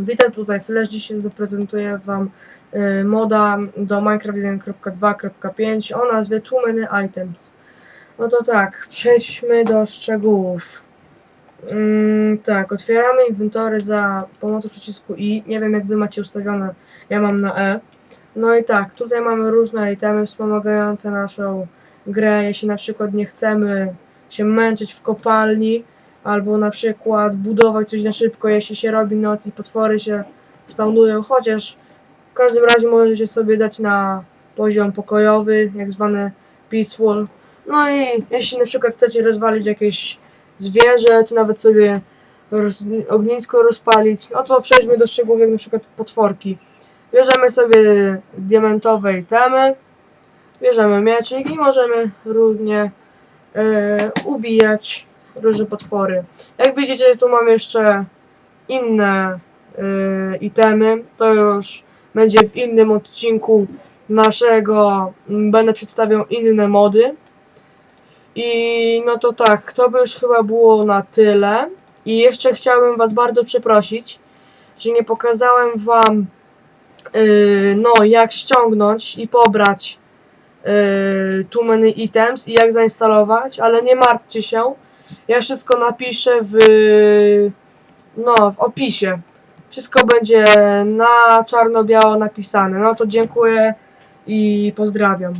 Witam tutaj Flash, dzisiaj zaprezentuję Wam y, moda do Minecraft 1.2.5 o nazwie Too Many Items. No to tak, przejdźmy do szczegółów. Mm, tak, otwieramy inwentory za pomocą przycisku I. Nie wiem jak Wy macie ustawione, ja mam na E. No i tak, tutaj mamy różne itemy wspomagające naszą grę, jeśli na przykład nie chcemy się męczyć w kopalni, albo na przykład budować coś na szybko, jeśli się robi noc i potwory się spawnują, chociaż w każdym razie możecie sobie dać na poziom pokojowy, jak zwany peaceful. No i jeśli na przykład chcecie rozwalić jakieś zwierzę, czy nawet sobie roz, ognisko rozpalić, no to przejdźmy do szczegółów, jak na przykład potworki. Bierzemy sobie diamentowe itemy, bierzemy mieczyk i możemy równie e, ubijać różne potwory. Jak widzicie, tu mam jeszcze inne y, itemy. To już będzie w innym odcinku naszego. m, Będę przedstawiał inne mody. I no to tak, to by już chyba było na tyle. I jeszcze chciałbym Was bardzo przeprosić, że nie pokazałem Wam y, no jak ściągnąć i pobrać y, Too Many Items i jak zainstalować, ale nie martwcie się. Ja wszystko napiszę w, no, w opisie. Wszystko będzie na czarno-biało napisane. No to dziękuję i pozdrawiam.